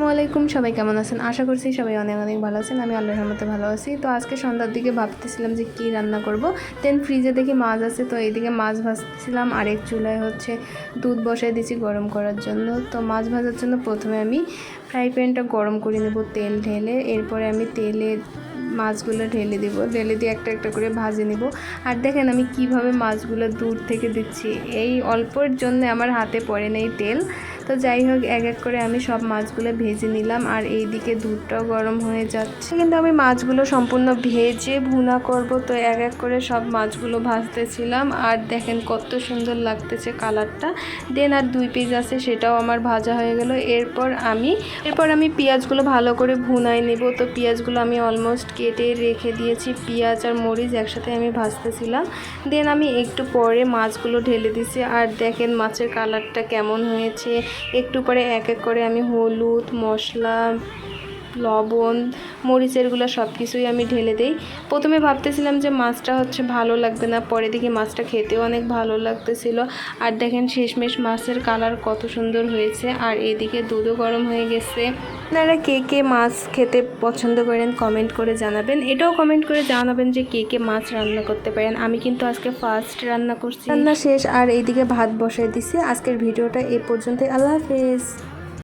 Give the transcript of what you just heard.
আসসালামাইকুম সবাই কেমন আছেন? আশা করছি সবাই অনেক অনেক ভালো আছেন, আমি আল্লাহর রহমতে ভালো আছি। তো আজকে সন্ধ্যার দিকে ভাবতেছিলাম যে কী রান্না করব। দেন ফ্রিজে দেখি মাছ আছে, তো এইদিকে মাছ ভাজতেছিলাম। আরেক চুলায় হচ্ছে দুধ বসাই দিয়েছি গরম করার জন্য। তো মাছ ভাজার জন্য প্রথমে আমি ফ্রাই প্যানটা গরম করে নেব তেল ঢেলে। এরপরে আমি তেলে মাছগুলো ঢেলে দিব। ঢেলে দিয়ে একটা একটা করে ভাজে নেব। আর দেখেন আমি কীভাবে মাছগুলো দূর থেকে দিচ্ছি। এই অল্পর জন্য আমার হাতে পড়ে নেই তেল। তো যাই হোক, এক এক করে আমি সব মাছগুলো ভেজে নিলাম আর এইদিকে দুধটাও গরম হয়ে যাচ্ছে। কিন্তু আমি মাছগুলো সম্পূর্ণ ভেজে ভুনা করব, তো এক এক করে সব মাছগুলো ভাজতেছিলাম। আর দেখেন কত সুন্দর লাগতেছে কালারটা। দেন আর দুই পিস আছে, সেটাও আমার ভাজা হয়ে গেল। এরপর আমি এরপর আমি পেঁয়াজগুলো ভালো করে ভুনাই নেব। তো পেঁয়াজগুলো আমি অলমোস্ট কেটে রেখে দিয়েছি, পেঁয়াজ আর মরিচ একসাথে আমি ভাজতেছিলাম। দেন আমি একটু পরে মাছগুলো ঢেলে দিছি। আর দেখেন মাছের কালারটা কেমন হয়েছে একটু পরে এক এক করে আমি হলুদ মশলা লবণ মরিচেরগুলো সব কিছুই আমি ঢেলে দিই। প্রথমে ভাবতেছিলাম যে মাছটা হচ্ছে ভালো লাগবে না, পরে দেখি মাছটা খেতেও অনেক ভালো লাগতেছিল। আর দেখেন শেষমেশ মাছের কালার কত সুন্দর হয়েছে, আর এদিকে দুধও গরম হয়ে গেছে। আপনারা কে কে মাছ খেতে পছন্দ করেন কমেন্ট করে জানাবেন। এটাও কমেন্ট করে জানাবেন যে কে কে মাছ রান্না করতে পারেন। আমি কিন্তু আজকে ফার্স্ট রান্না করছি। রান্না শেষ, আর এইদিকে ভাত বসাই দিছি। আজকের ভিডিওটা এ পর্যন্তই। আল্লাহ হাফেজ।